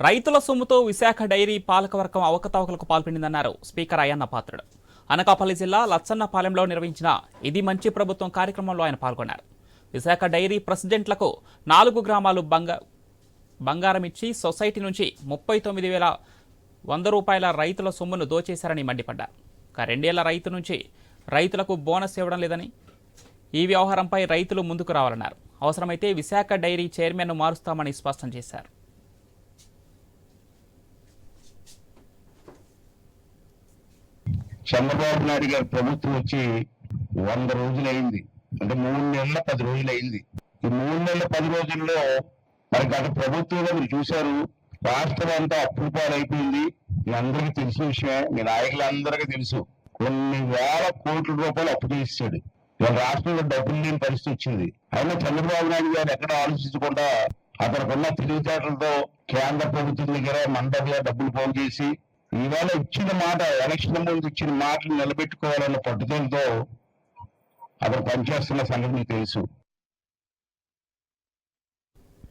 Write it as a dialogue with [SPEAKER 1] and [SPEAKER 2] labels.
[SPEAKER 1] రైతుల సొమ్ముతో విశాఖ డైరీ పాలకవర్గం అవకతవకలకు పాల్పడిందన్నారు స్పీకర్ అయ్యన్న పాత్రుడు. అనకాపల్లి జిల్లా లచ్చన్నపాలెంలో నిర్వహించిన ఇది మంచి ప్రభుత్వం కార్యక్రమంలో ఆయన పాల్గొన్నారు. విశాఖ డైరీ ప్రెసిడెంట్లకు నాలుగు గ్రామాలు బంగా బంగారం ఇచ్చి సొసైటీ నుంచి ముప్పై తొమ్మిది వేల వంద రూపాయల రైతుల సొమ్మును దోచేశారని మండిపడ్డారు. ఒక రెండేళ్ళ రైతు నుంచి రైతులకు బోనస్ ఇవ్వడం లేదని ఈ వ్యవహారంపై రైతులు ముందుకు రావాలన్నారు. అవసరమైతే విశాఖ డైరీ చైర్మన్ను మారుస్తామని స్పష్టం చేశారు.
[SPEAKER 2] చంద్రబాబు నాయుడు గారి ప్రభుత్వం వచ్చి వంద రోజులు అయింది అంటే మూడు నెలల పది రోజులు అయింది ఈ మూడు నెలల పది రోజుల్లో మరి గత ప్రభుత్వంలో మీరు చూశారు రాష్ట్రం అంతా అప్పుల పాలైపోయింది మీ అందరికీ తెలిసిన విషయమే మీ నాయకులందరికీ తెలుసు. కొన్ని వేల కోట్ల రూపాయలు అప్పు చేసాడు ఇవాళ రాష్ట్రంలో డబ్బులు లేని పరిస్థితి వచ్చింది. అయినా చంద్రబాబు నాయుడు గారు ఎక్కడ ఆలోచించకుండా అతనికున్న తెలివితేటలతో కేంద్ర ప్రభుత్వం దగ్గర మన డబ్బులు ఫోన్ చేసి ఈవేళ ఇచ్చిన మాట ఎలక్షన్ ముందు ఇచ్చిన మాటలు నిలబెట్టుకోవాలన్న పట్టుదలతో అతను పనిచేస్తున్న సంగతి మీకు తెలుసు.